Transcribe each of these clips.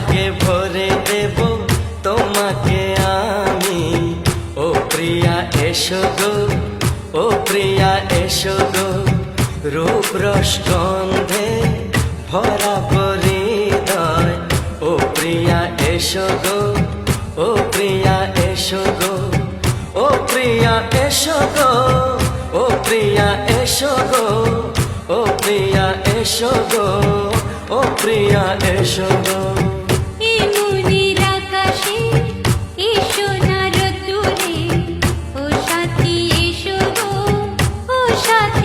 সোহাগে ভরে দেব, তোমাকে আমি। ও প্রিয়া, এসো গো, ও প্রিয়া, এসো গো। রূপ রসগন্ধে ভরা পরিদয়। ও প্রিয়া, এসো গো, ও প্রিয়া, এসো গো। ও প্রিয়া, এসো গো, ও প্রিয়া, এসো গো। ও প্রিয়া, এসো গো, ও প্রিয়া, এসো গো। সাথী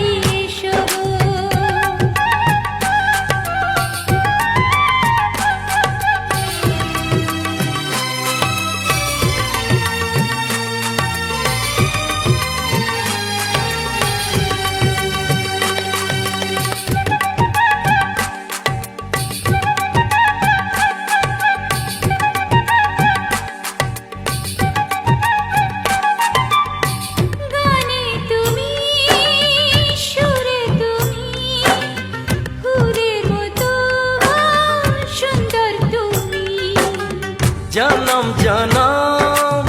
জনম জনম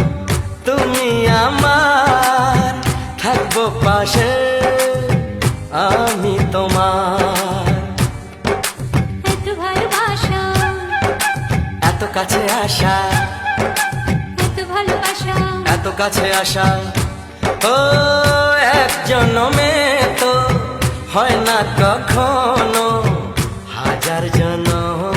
তুমি আমার। থাকব পাশে আমি তোমার। এত ভালোবাসা। এত কাছে আসা। এত ভালোবাসা। এত কাছে আসা। ও এক জনমে তো হয় না কখনো। হাজার জনমের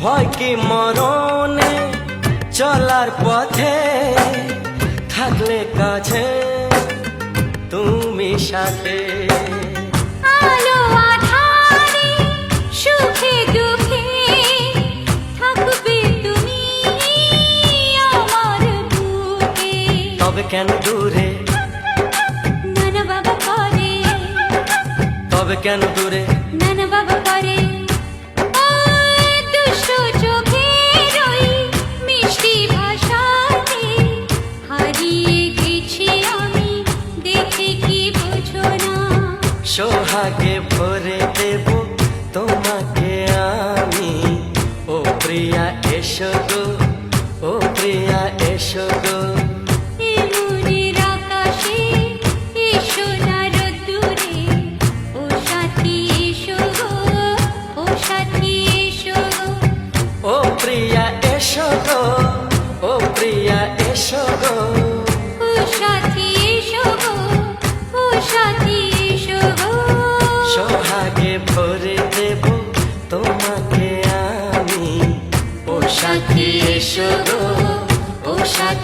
ভয় কি মরণে চলার পথে থাকলে কাছে তুমি সাথে। আলো আধারে সুখে দুঃখে থাকবে তুমি আমার বুকে। তবে কেন দূরে? নানা বাবা করে। তবে কেন দূরে? নানা বাবা করে। সোহাগে ভরে দেব তোমাকে আমি ও প্রিয়া এসো গো ও প্রিয়া এসো গো